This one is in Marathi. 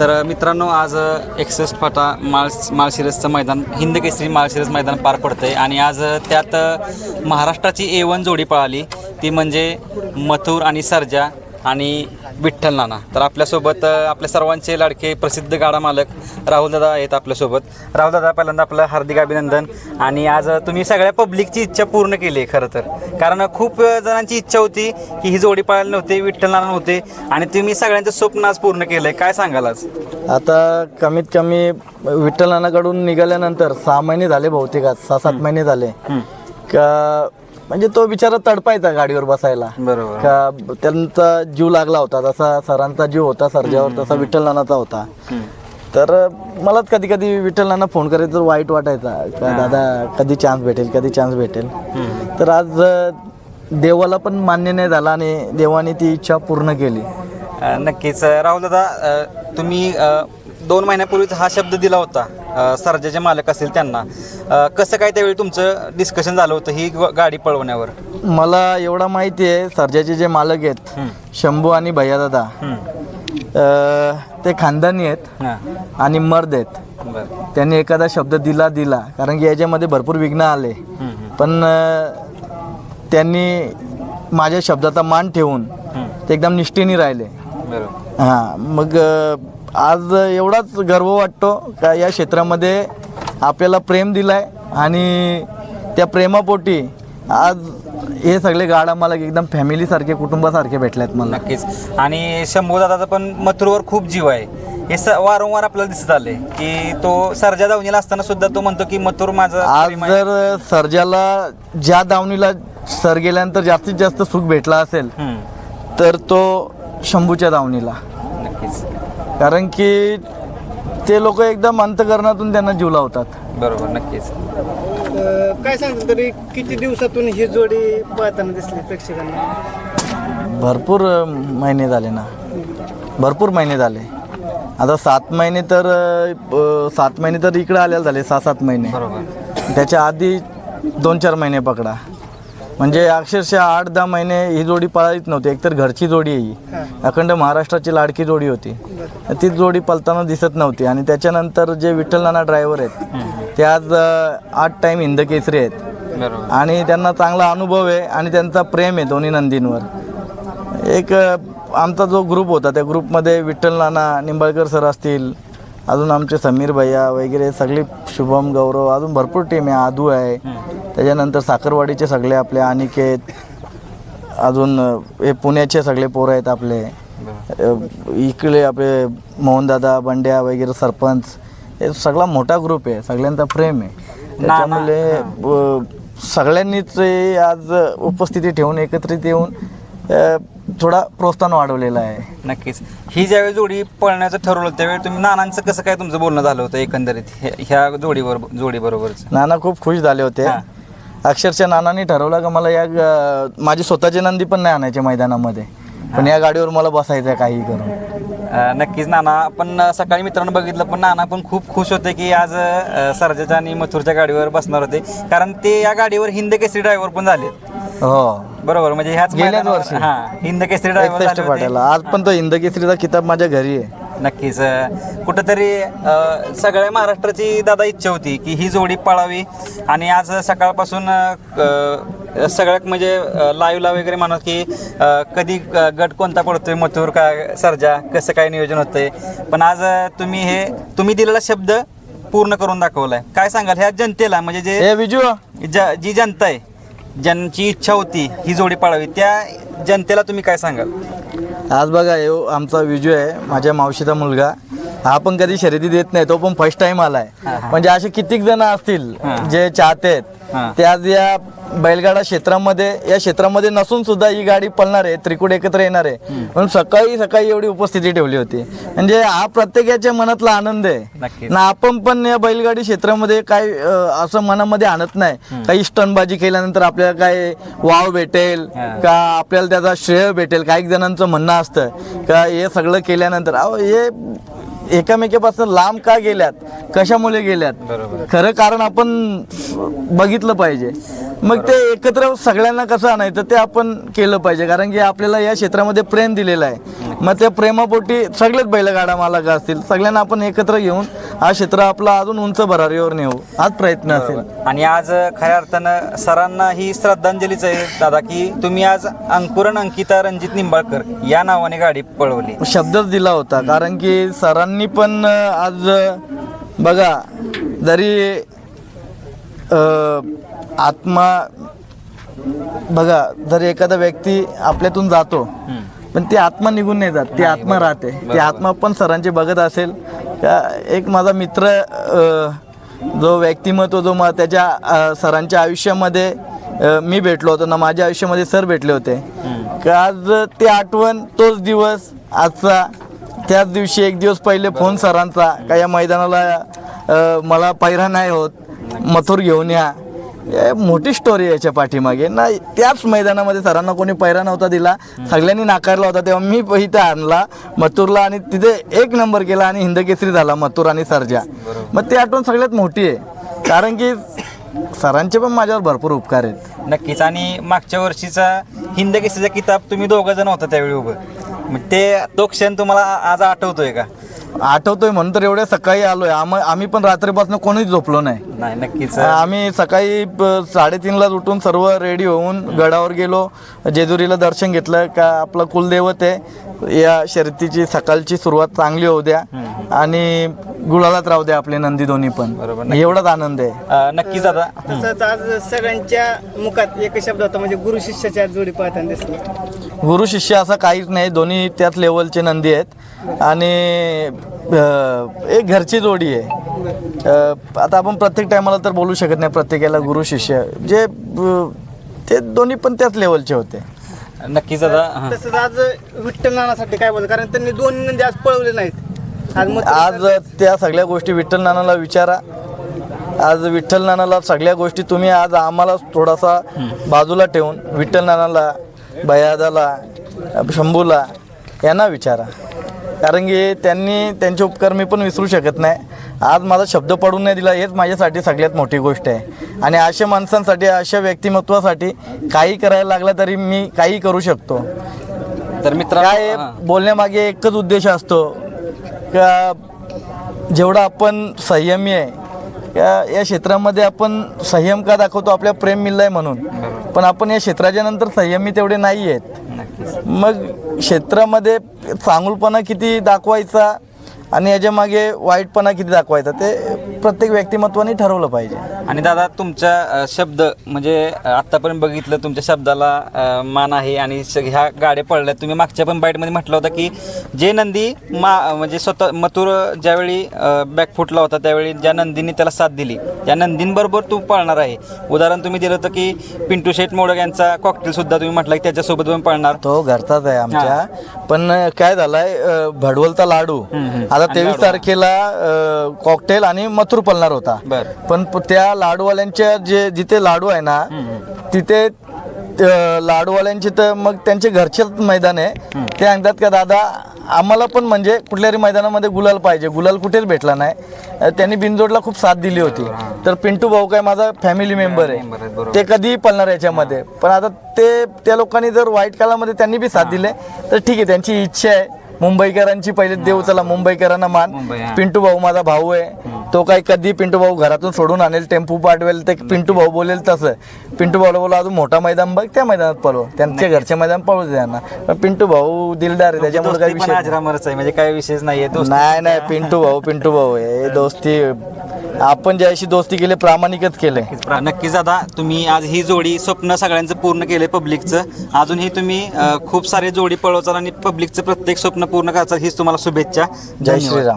तर मित्रांनो आज एकसष्ट फाटा माळ माळशिरसचं मैदान हिंद केसरी माळशिरस मैदान पार पडतंय आणि आज त्यात महाराष्ट्राची ए वन जोडी पळाली. ती म्हणजे मथुर आणि सर्जा. आणि विठ्ठल नाना. तर आपल्यासोबत आपल्या सर्वांचे लाडके प्रसिद्ध गाडा मालक राहुल दादा आहेत आपल्यासोबत. राहुल दादा पहिल्यांदा आपलं हार्दिक अभिनंदन. आणि आज तुम्ही सगळ्या पब्लिकची इच्छा पूर्ण केली आहे खरं तर. कारण खूप जणांची इच्छा होती की ही जोडी पळायला नव्हती विठ्ठल नाना नव्हते. आणि तुम्ही सगळ्यांचं स्वप्न आज पूर्ण केलंय. काय सांगाल आज? आता कमीत कमी विठ्ठलानाकडून निघाल्यानंतर सहा महिने झाले बहुतेक आज. सहा सात महिने झाले. का म्हणजे तो बिचारा तडपायचा गाडीवर बसायला. बरोबर. का त्यांचा जीव लागला होता तसा सरांचा जीव होता सर्जावर तसा विठ्ठल नानाचा होता. तर मलाच कधी कधी विठ्ठल नाना फोन करायचं तर वाईट वाटायचा. का दादा कधी चान्स भेटेल कधी चान्स भेटेल. तर आज देवाला पण मान्य नाही झाला आणि देवाने ती इच्छा पूर्ण केली. नक्कीच. राहुल दादा तुम्ही दोन महिन्यापूर्वीच हा शब्द दिला होता. सर्जाचे मालक असतील त्यांना. अ, कसं काय त्यावेळी तुमचं डिस्कशन झालं होतं ही ग- गाडी पळवण्यावर? मला एवढा माहिती आहे सर्जाचे जे मालक आहेत शंभू आणि भैयादादा अं, ते खानदानी आहेत हां. आणि मर्द आहेत. बरं. त्यांनी एखादा शब्द दिला दिला. कारण की याच्यामध्ये भरपूर विघ्न आले. पण अं, त्यांनी माझ्या शब्दाचा मान ठेवून ते एकदम निष्ठेने राहिले. बरोबर हां मग अं, आज एवढाच गर्व वाटतो का या क्षेत्रामध्ये आपल्याला प्रेम दिलाय आणि त्या प्रेमापोटी आज हे सगळे गाडा मला एकदम फॅमिलीसारखे कुटुंबासारखे भेटलेत मला. नक्कीच. आणि शंभू दादाचा पण मथुरवर खूप जीव आहे. हे स वारंवार आपल्याला दिसत आले की तो सर्जा दावणीला असताना सुद्धा तो म्हणतो की मथुर माझं आज प्रेम आहे. जर सर्जाला ज्या दावणीला सर गेल्यानंतर जास्तीत जास्त सुख भेटला असेल हम्म, तर तो शंभूच्या दावणीला. नक्कीच. कारण की ते लोक एकदम अंतकरणातून त्यांना जीव लावतात. बरोबर नक्कीच. अं, काय सांगता तरी किती दिवसातून ही जोडी पळताना दिसली प्रेक्षकांना? भरपूर अ, महिने झाले ना. भरपूर महिने झाले. आता सात महिने तर अ, सात महिने तर इकडे आलेले झाले सहा सात महिने. बरोबर. त्याच्या आधी दोन चार महिने पकडा. म्हणजे अक्षरशः आठ दहा महिने ही जोडी पळालीच नव्हती. एकतर घरची जोडी आहे ही. अखंड महाराष्ट्राची लाडकी जोडी होती. तीच जोडी पळताना दिसत नव्हती. आणि त्याच्यानंतर जे विठ्ठल नाना ड्रायव्हर आहेत ते आज आठ टाईम हिंद केसरी आहेत. आणि त्यांना चांगला अनुभव आहे आणि त्यांचा प्रेम आहे दोन्ही नंदींवर. एक आमचा जो ग्रुप होता त्या ग्रुपमध्ये विठ्ठल नाना निंबाळकर सर असतील अजून आमचे समीर भैया वगैरे सगळे शुभम गौरव अजून भरपूर टीम आहे. आदू आहे. त्याच्यानंतर साखरवाडीचे सगळे आपले अनिकेत अजून हे पुण्याचे सगळे पोरं आहेत आपले. इकडे आपले मोहनदादा बंड्या वगैरे सरपंच हे सगळा मोठा ग्रुप आहे. सगळ्यांचा प्रेम आहे. त्याच्यामुळे अ, सगळ्यांनीच आज उपस्थिती ठेवून एकत्रित येऊन थोडा प्रोत्साहन वाढवलेलं आहे. नक्कीच. ही ज्यावेळी जोडी पळण्याचं ठरवलं त्यावेळी तुम्ही नानांचं कसं काय तुमचं बोलणं झालं होतं एकंदरीत? ह्या जोडीवर जोडीबरोबरच? नाना खूप खुश झाले होते. अक्षरशः नानांनी ठरवलं का मला या ग- माझी स्वतःची नंदी पण नाही आणायचे मैदानामध्ये. पण या गाडीवर मला बसायचं आहे काही करून. अ, नक्कीच नाना. आपण अ, सकाळी मित्रांनो बघितलं पण नाना पण खूप खुश होते की आज अ, सर्जाच्या आणि मथुरच्या गाडीवर बसणार होते. कारण ते या गाडीवर हिंद केसरी ड्रायव्हर पण झाले. हो. बरोबर. म्हणजे ह्याच गेल्याच मैदानावर- वर्षी. हा हिंद केसरी ड्रायव्हर एकसष्ट झाले होते. पाट्याला. आज पण तो हिंदकेसरीचा किताब माझ्या घरी आहे. नक्कीच. कुठंतरी सगळ्या महाराष्ट्राची दादा इच्छा होती की ही जोडी पळावी. आणि आज सकाळपासून सगळ्यात म्हणजे लाईव्हला वगैरे म्हणत की कधी गट कोणता पडतोय मथुर का सर्जा कसं काय नियोजन होतंय. पण आज तुम्ही हे तुम्ही दिलेला शब्द पूर्ण करून दाखवलाय. काय सांगाल? ह्या जनतेला म्हणजे जे ए विजू! ज- जी जनता आहे ज्यांची इच्छा होती ही जोडी पळावी त्या जनतेला तुम्ही काय सांगाल? आज बघा यो आमचा विजू आहे माझ्या मावशीचा मुलगा. हा पण कधी शर्यती देत नाही तो पण फर्स्ट टाइम आलाय. म्हणजे असे कितीक जण असतील जे चाहते. आहेत ते आज या बैलगाडा क्षेत्रामध्ये या क्षेत्रामध्ये नसून सुद्धा ही गाडी पळणार आहे त्रिकुट एकत्र येणार आहे. म्हणून सकाळी सकाळी एवढी उपस्थिती ठेवली होती. म्हणजे हा प्रत्येकाच्या मनातला आनंद आहे. ना आपण पण या बैलगाडी क्षेत्रामध्ये काय असं मनामध्ये आणत नाही. काही स्टनबाजी केल्यानंतर आपल्याला काय वाव भेटेल. का आपल्याला त्याचा श्रेय भेटेल काही जणांचं म्हणणं असतं का हे सगळं केल्यानंतर अहो हे एकामेकापासून लांब का गेल्यात? कशामुळे गेल्यात. खरं कारण आपण बघितलं पाहिजे. मग ते एकत्र सगळ्यांना कसं आणायचं ते आपण केलं पाहिजे. कारण की आपल्याला या क्षेत्रामध्ये प्रेम दिलेलं आहे. मग त्या प्रेमापोटी सगळेच बैलगाडा मालक असतील. सगळ्यांना आपण एकत्र घेऊन हा क्षेत्र आपला अजून उंच भरारीवर नेऊ. हाच प्रयत्न असेल. आणि आज खऱ्या अर्थानं सरांना ही श्रद्धांजलीच आहे दादा की तुम्ही आज अंकुरन अंकिता रणजित निंबाळकर या नावाने गाडी पळवली. शब्दच दिला होता कारण की सरांनी पण आज बघा जरी आत्मा बघा जर एखादा व्यक्ती आपल्यातून जातो पण ती आत्मा निघून नाही जात ती आत्मा राहते. ती आत्मा पण सरांची बघत असेल. का एक माझा मित्र जो व्यक्तिमत्व जो मग त्याच्या सरांच्या आयुष्यामध्ये मी भेटलो होतो. ना माझ्या आयुष्यामध्ये सर भेटले होते. का आज ती आठवण तोच दिवस आजचा त्याच दिवशी एक दिवस पहिले फोन सरांचा का या मैदानाला मला पैरा नाही होत मथुर घेऊन या. हे मोठी स्टोरी आहे याच्या पाठीमागे. ना त्याच मैदानामध्ये सरांना कोणी पैरा नव्हता दिला. सगळ्यांनी नाकारला होता तेव्हा मी इथं आणला. मथुरला आणि तिथे एक नंबर केला आणि हिंदकेसरी झाला मथुर आणि सरजा. मग ती आठवण सगळ्यात मोठी आहे. कारण की सरांचे पण माझ्यावर भरपूर उपकार आहेत. नक्कीच. आणि मागच्या वर्षीचा हिंद केसरीचा किताब तुम्ही दोघं जण होता त्यावेळी उभं. मग ते तो क्षण तुम्हाला आज आठवतोय का? आठवतोय म्हणून तर एवढ्या सकाळी आलोय. आम आम्ही पण रात्रीपासून कोणीच झोपलो नाही. नाही नक्कीच आम्ही सकाळी प- साडेतीनलाच उठून सर्व रेडी होऊन गडावर गेलो. जेजुरीला दर्शन घेतलं. का आपलं कुलदैवत आहे. या शर्यतीची सकाळची सुरुवात चांगली होऊ द्या आणि गुळालाच राहू द्या आपले नंदी दोन्ही पण. बरोबर, एवढाच आनंद आहे. अं, नक्कीच दादा तसंच आज सगळ्यांच्या मुखात एक शब्द होता म्हणजे गुरु शिष्याच्या जोडी दिसली. गुरु शिष्य असं काहीच नाही दोन्ही त्याच लेवलचे नंदी आहेत. आणि अं, एक घरची जोडी आहे. अं, आता आपण प्रत्येक टायमाला तर बोलू शकत नाही प्रत्येकाला गुरु शिष्य. जे अं, ते दोन्ही पण त्याच लेवलचे होते. नक्कीच दादा हां. तसंच आज विठ्ठल नानासाठी काय बोलतो कारण त्यांनी दोन नंदी आज पळवले नाहीत. आज मग आज त्या सगळ्या गोष्टी विठ्ठल नानाला विचारा. आज विठ्ठल नानाला सगळ्या गोष्टी तुम्ही आज आम्हाला थोडासा बाजूला ठेवून विठ्ठल नानाला भयादाला शंभूला यांना विचारा. कारण की त्यांनी त्यांचे उपकार मी पण विसरू शकत नाही. आज माझा शब्द पडून नाही दिला हेच माझ्यासाठी सगळ्यात मोठी गोष्ट आहे. आणि अशा माणसांसाठी अशा व्यक्तिमत्वासाठी काही करायला लागलं तरी मी काही करू शकतो. तर मित्रांनो काय. बोलण्यामागे एकच उद्देश असतो. का जेवढा आपण संयमी आहे का या क्षेत्रामध्ये आपण संयम का दाखवतो? आपल्या प्रेम मिळलंय म्हणून. पण आपण या क्षेत्राच्या नंतर संयमी तेवढे नाही आहेत मग क्षेत्रामध्ये चांगुलपणा किती दाखवायचा? आणि याच्या मागे वाईटपणा किती दाखवायचा ते प्रत्येक व्यक्तिमत्वाने ठरवलं पाहिजे. आणि दादा तुमचा अ, शब्द म्हणजे अ, आत्तापर्यंत बघितलं तुमच्या शब्दाला अ, मान आहे आणि स- ह्या गाड्या पडल्या तुम्ही मागच्या पण बाईटमध्ये म्हटलं होतं की जे नंदी मा म्हणजे स्वतः मथुर ज्यावेळी बॅक फुटला होता त्यावेळी ज्या नंदीने त्याला साथ दिली त्या नंदींबरोबर तू पळणार आहे. उदाहरण तुम्ही दिलं होतं की पिंटू शेठ मोडक यांचा कॉकटेल सुद्धा तुम्ही म्हटलं की त्याच्यासोबत पण पळणार. तो घरचाच आहे आमच्या. पण काय झालाय अ, भडवलचा लाडू. आता आणि तेवीस लाडू. तारखेला कॉकटेल आणि मथुर पळणार होता. बर. पण प- त्या लाडूवाल्यांच्या जे जिथे लाडू आहे ना तिथे लाडूवाल्यांचे तर मग त्यांचे घरचेच मैदान आहे. ते सांगतात का दादा आम्हाला पण म्हणजे कुठल्याही मैदानामध्ये गुलाल पाहिजे. गुलाल कुठेच भेटला नाही. त्यांनी बिनजोडला खूप साथ दिली होती. तर पिंटू भाऊ काय माझा फॅमिली मेंबर आहे. ते कधीही पळणार याच्यामध्ये. पण आता ते त्या लोकांनी जर वाईट काळामध्ये त्यांनी बी साथ दिले तर ठीक आहे त्यांची इच्छा आहे. मुंबईकरांची पहिले देव चला मुंबईकरांना मान. पिंटू भाऊ माझा भाऊ आहे. तो काही कधी पिंटू भाऊ घरातून सोडून आणेल टेम्पो पाठवेल ते पिंटू भाऊ बोलेल तसं. पिंटू भाऊला बोला अजून मोठा मैदान बघ त्या मैदानात पळव. त्यांच्या घरचे मैदान पळू दे त्यांना. पण पिंटू भाऊ दिलदार आहे त्याच्यामुळे काही विषय नाही. आहे म्हणजे काही विषयच नाहीये. दोस्ती नाही नाही पिंटू भाऊ पिंटू भाऊ आहे. दोस्ती आपण ज्याशी दोस्ती केली प्रामाणिकच केले. नक्कीच दादा तुम्ही आज ही जोडी स्वप्न सगळ्यांचं पूर्ण केलंय पब्लिकचं. अजूनही तुम्ही अ, खूप सारे जोडी पळवचाल आणि पब्लिकचं प्रत्येक स्वप्न पूर्ण करचाल हीच तुम्हाला शुभेच्छा. जय धन्यवाद. श्रीराम